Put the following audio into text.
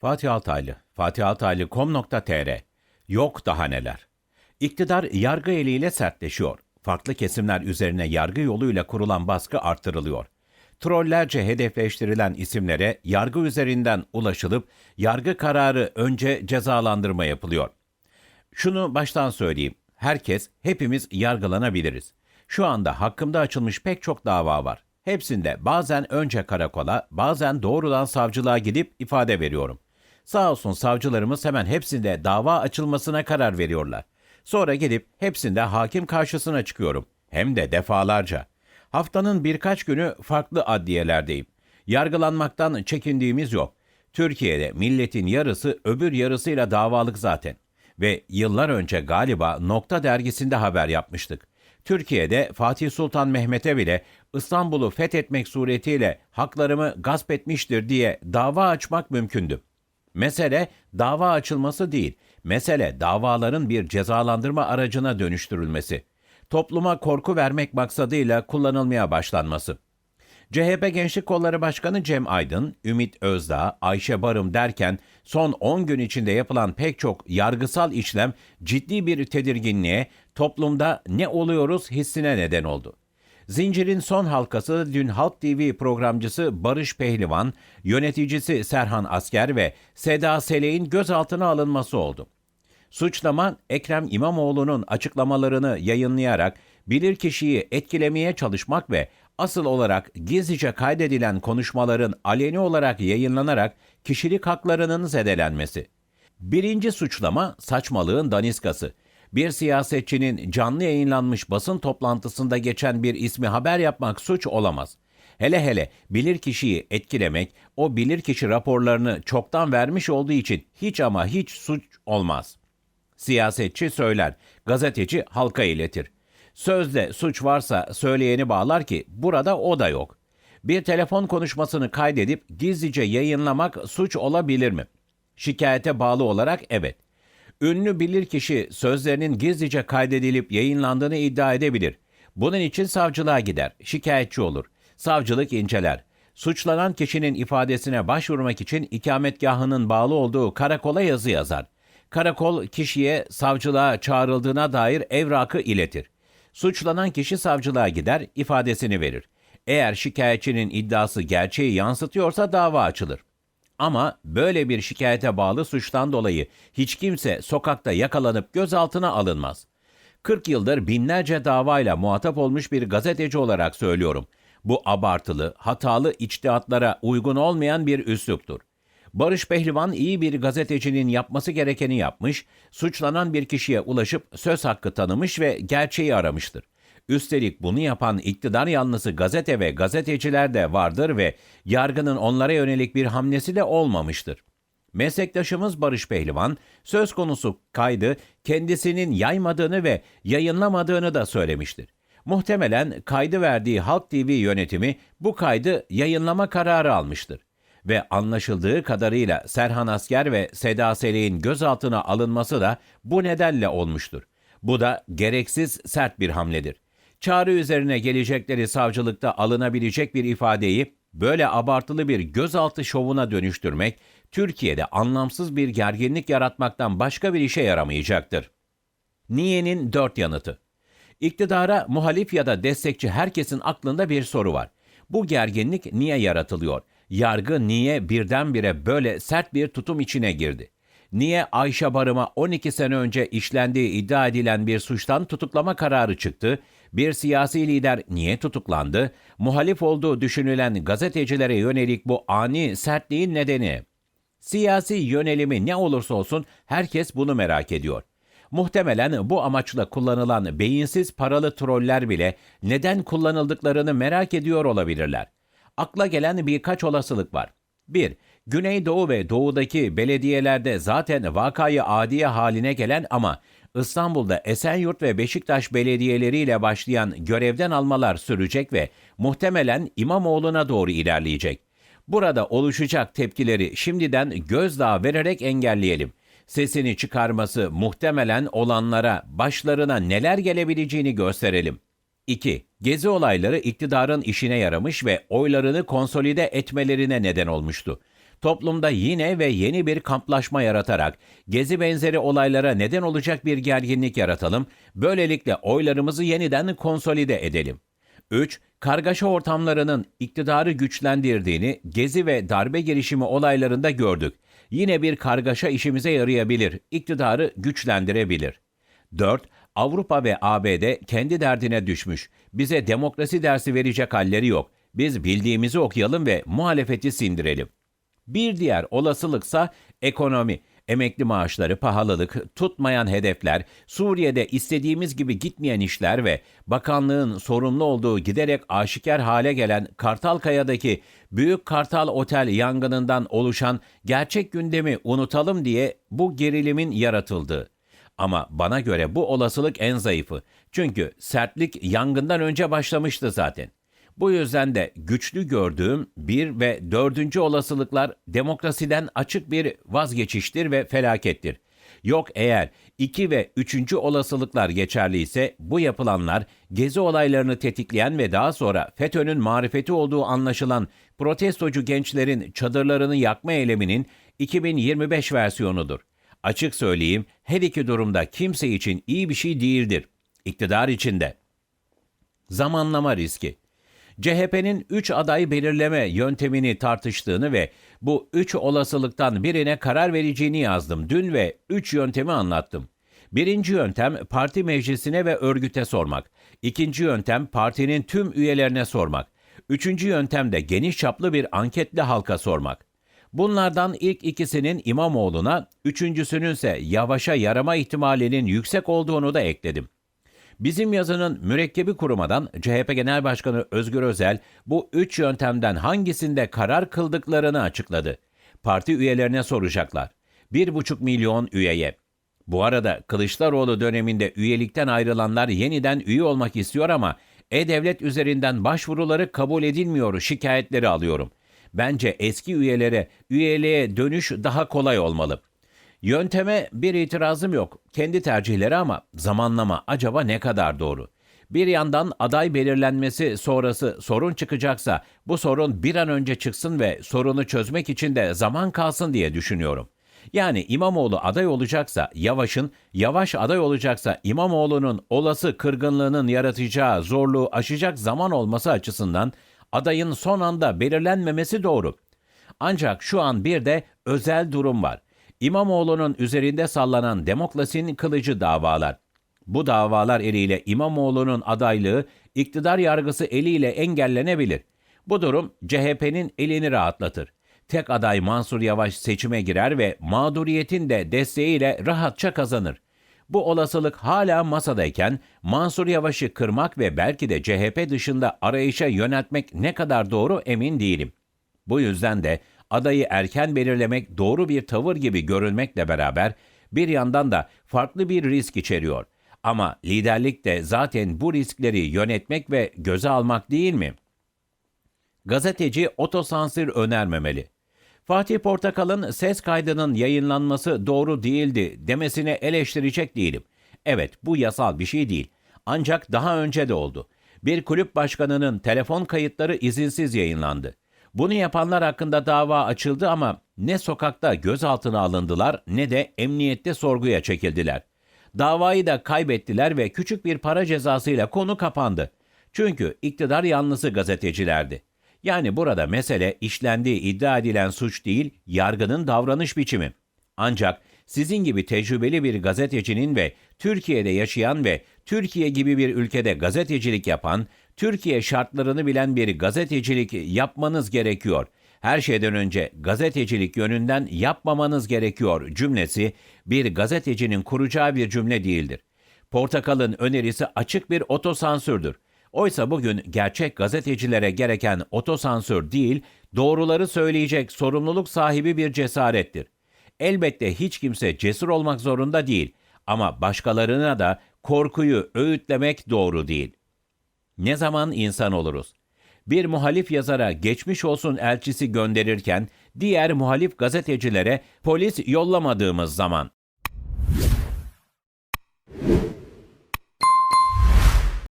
Fatih Altaylı, fatihaltaylı.com.tr Yok daha neler. İktidar yargı eliyle sertleşiyor. Farklı kesimler üzerine yargı yoluyla kurulan baskı artırılıyor. Trollerce hedefleştirilen isimlere yargı üzerinden ulaşılıp yargı kararı önce cezalandırma yapılıyor. Şunu baştan söyleyeyim. Herkes, hepimiz yargılanabiliriz. Şu anda hakkımda açılmış pek çok dava var. Hepsinde bazen önce karakola, bazen doğrudan savcılığa gidip ifade veriyorum. Sağ olsun savcılarımız hemen hepsinde dava açılmasına karar veriyorlar. Sonra gidip hepsinde hakim karşısına çıkıyorum. Hem de defalarca. Haftanın birkaç günü farklı adliyelerdeyim. Yargılanmaktan çekindiğimiz yok. Türkiye'de milletin yarısı öbür yarısıyla davalık zaten. Ve yıllar önce galiba Nokta dergisinde haber yapmıştık. Türkiye'de Fatih Sultan Mehmet'e bile İstanbul'u fethetmek suretiyle haklarımı gasp etmiştir diye dava açmak mümkündü. Mesele dava açılması değil, mesele davaların bir cezalandırma aracına dönüştürülmesi. Topluma korku vermek maksadıyla kullanılmaya başlanması. CHP Gençlik Kolları Başkanı Cem Aydın, Ümit Özdağ, Ayşe Barım derken son 10 gün içinde yapılan pek çok yargısal işlem ciddi bir tedirginliğe, toplumda ne oluyoruz hissine neden oldu. Zincirin son halkası dün Halk TV programcısı Barış Pehlivan, yöneticisi Serhan Asker ve Seda Selek'in gözaltına alınması oldu. Suçlama Ekrem İmamoğlu'nun açıklamalarını yayınlayarak bilirkişiyi etkilemeye çalışmak ve asıl olarak gizlice kaydedilen konuşmaların aleni olarak yayınlanarak kişilik haklarının zedelenmesi. Birinci suçlama saçmalığın daniskası. Bir siyasetçinin canlı yayınlanmış basın toplantısında geçen bir ismi haber yapmak suç olamaz. Hele hele bilirkişiyi etkilemek, o bilirkişi raporlarını çoktan vermiş olduğu için hiç ama hiç suç olmaz. Siyasetçi söyler, gazeteci halka iletir. Sözde suç varsa söyleyeni bağlar ki burada o da yok. Bir telefon konuşmasını kaydedip gizlice yayınlamak suç olabilir mi? Şikayete bağlı olarak evet. Ünlü bilirkişi sözlerinin gizlice kaydedilip yayınlandığını iddia edebilir. Bunun için savcılığa gider, şikayetçi olur. Savcılık inceler. Suçlanan kişinin ifadesine başvurmak için ikametgahının bağlı olduğu karakola yazı yazar. Karakol kişiye savcılığa çağrıldığına dair evrakı iletir. Suçlanan kişi savcılığa gider, ifadesini verir. Eğer şikayetçinin iddiası gerçeği yansıtıyorsa dava açılır. Ama böyle bir şikayete bağlı suçtan dolayı hiç kimse sokakta yakalanıp gözaltına alınmaz. 40 yıldır binlerce davayla muhatap olmuş bir gazeteci olarak söylüyorum. Bu abartılı, hatalı içtihatlara uygun olmayan bir üsluptur. Barış Pehlivan iyi bir gazetecinin yapması gerekeni yapmış, suçlanan bir kişiye ulaşıp söz hakkı tanımış ve gerçeği aramıştır. Üstelik bunu yapan iktidar yanlısı gazete ve gazeteciler de vardır ve yargının onlara yönelik bir hamlesi de olmamıştır. Meslektaşımız Barış Pehlivan söz konusu kaydı kendisinin yaymadığını ve yayınlamadığını da söylemiştir. Muhtemelen kaydı verdiği Halk TV yönetimi bu kaydı yayınlama kararı almıştır ve anlaşıldığı kadarıyla Serhan Asker ve Seda Selek'in gözaltına alınması da bu nedenle olmuştur. Bu da gereksiz sert bir hamledir. Çağrı üzerine gelecekleri savcılıkta alınabilecek bir ifadeyi böyle abartılı bir gözaltı şovuna dönüştürmek Türkiye'de anlamsız bir gerginlik yaratmaktan başka bir işe yaramayacaktır. Niye'nin dört yanıtı. İktidara muhalif ya da destekçi herkesin aklında bir soru var. Bu gerginlik niye yaratılıyor? Yargı niye birdenbire böyle sert bir tutum içine girdi? Niye Ayşe Barım'a 12 sene önce işlendiği iddia edilen bir suçtan tutuklama kararı çıktı? Bir siyasi lider niye tutuklandı? Muhalif olduğu düşünülen gazetecilere yönelik bu ani sertliğin nedeni. Siyasi yönelimi ne olursa olsun herkes bunu merak ediyor. Muhtemelen bu amaçla kullanılan beyinsiz paralı troller bile neden kullanıldıklarını merak ediyor olabilirler. Akla gelen birkaç olasılık var. 1. Güneydoğu ve doğudaki belediyelerde zaten vakayı adiye haline gelen ama İstanbul'da Esenyurt ve Beşiktaş belediyeleriyle başlayan görevden almalar sürecek ve muhtemelen İmamoğlu'na doğru ilerleyecek. Burada oluşacak tepkileri şimdiden gözdağı vererek engelleyelim. Sesini çıkarması muhtemelen olanlara başlarına neler gelebileceğini gösterelim. 2. Gezi olayları iktidarın işine yaramış ve oylarını konsolide etmelerine neden olmuştu. Toplumda yine ve yeni bir kamplaşma yaratarak gezi benzeri olaylara neden olacak bir gerginlik yaratalım. Böylelikle oylarımızı yeniden konsolide edelim. 3. Kargaşa ortamlarının iktidarı güçlendirdiğini gezi ve darbe girişimi olaylarında gördük. Yine bir kargaşa işimize yarayabilir, iktidarı güçlendirebilir. 4. Avrupa ve ABD kendi derdine düşmüş. Bize demokrasi dersi verecek halleri yok. Biz bildiğimizi okuyalım ve muhalefeti sindirelim. Bir diğer olasılıksa ekonomi. Emekli maaşları, pahalılık, tutmayan hedefler, Suriye'de istediğimiz gibi gitmeyen işler ve bakanlığın sorumlu olduğu giderek aşikar hale gelen Kartalkaya'daki Büyük Kartal Otel yangınından oluşan gerçek gündemi unutalım diye bu gerilimin yaratıldığı. Ama bana göre bu olasılık en zayıfı. Çünkü sertlik yangından önce başlamıştı zaten. Bu yüzden de güçlü gördüğüm bir ve dördüncü olasılıklar demokrasiden açık bir vazgeçiştir ve felakettir. Yok eğer iki ve üçüncü olasılıklar geçerli ise bu yapılanlar gezi olaylarını tetikleyen ve daha sonra FETÖ'nün marifeti olduğu anlaşılan protestocu gençlerin çadırlarını yakma eyleminin 2025 versiyonudur. Açık söyleyeyim her iki durumda kimse için iyi bir şey değildir. İktidar içinde. Zamanlama riski. CHP'nin 3 aday belirleme yöntemini tartıştığını ve bu 3 olasılıktan birine karar vereceğini yazdım dün ve 3 yöntemi anlattım. Birinci yöntem parti meclisine ve örgüte sormak. İkinci yöntem partinin tüm üyelerine sormak. Üçüncü yöntem de geniş çaplı bir anketle halka sormak. Bunlardan ilk ikisinin İmamoğlu'na, üçüncüsünün ise Yavaş'a yarama ihtimalinin yüksek olduğunu da ekledim. Bizim yazının mürekkebi kurumadan CHP Genel Başkanı Özgür Özel bu üç yöntemden hangisinde karar kıldıklarını açıkladı. Parti üyelerine soracaklar. Bir buçuk milyon üyeye. Bu arada Kılıçdaroğlu döneminde üyelikten ayrılanlar yeniden üye olmak istiyor ama E-Devlet üzerinden başvuruları kabul edilmiyor şikayetleri alıyorum. Bence eski üyelere üyeliğe dönüş daha kolay olmalı. Yönteme bir itirazım yok. Kendi tercihleri ama zamanlama acaba ne kadar doğru? Bir yandan aday belirlenmesi sonrası sorun çıkacaksa bu sorun bir an önce çıksın ve sorunu çözmek için de zaman kalsın diye düşünüyorum. Yani İmamoğlu aday olacaksa Yavaş'ın, Yavaş aday olacaksa İmamoğlu'nun olası kırgınlığının yaratacağı zorluğu aşacak zaman olması açısından adayın son anda belirlenmemesi doğru. Ancak şu an bir de özel durum var. İmamoğlu'nun üzerinde sallanan demokrasinin kılıcı davalar. Bu davalar eliyle İmamoğlu'nun adaylığı iktidar yargısı eliyle engellenebilir. Bu durum CHP'nin elini rahatlatır. Tek aday Mansur Yavaş seçime girer ve mağduriyetin de desteğiyle rahatça kazanır. Bu olasılık hala masadayken Mansur Yavaş'ı kırmak ve belki de CHP dışında arayışa yöneltmek ne kadar doğru emin değilim. Bu yüzden de adayı erken belirlemek doğru bir tavır gibi görülmekle beraber bir yandan da farklı bir risk içeriyor. Ama liderlik de zaten bu riskleri yönetmek ve göze almak değil mi? Gazeteci otosansür önermemeli. Fatih Portakal'ın ses kaydının yayınlanması doğru değildi demesine eleştirecek değilim. Evet bu yasal bir şey değil. Ancak daha önce de oldu. Bir kulüp başkanının telefon kayıtları izinsiz yayınlandı. Bunu yapanlar hakkında dava açıldı ama ne sokakta gözaltına alındılar ne de emniyette sorguya çekildiler. Davayı da kaybettiler ve küçük bir para cezasıyla konu kapandı. Çünkü iktidar yanlısı gazetecilerdi. Yani burada mesele işlendiği iddia edilen suç değil, yargının davranış biçimi. Ancak sizin gibi tecrübeli bir gazetecinin ve Türkiye'de yaşayan ve Türkiye gibi bir ülkede gazetecilik yapan, Türkiye şartlarını bilen bir gazetecilik yapmanız gerekiyor. Her şeyden önce gazetecilik yönünden yapmamanız gerekiyor cümlesi bir gazetecinin kuracağı bir cümle değildir. Portakal'ın önerisi açık bir otosansürdür. Oysa bugün gerçek gazetecilere gereken otosansür değil, doğruları söyleyecek sorumluluk sahibi bir cesarettir. Elbette hiç kimse cesur olmak zorunda değil ama başkalarına da korkuyu öğütlemek doğru değil. Ne zaman insan oluruz? Bir muhalif yazara geçmiş olsun elçisi gönderirken diğer muhalif gazetecilere polis yollamadığımız zaman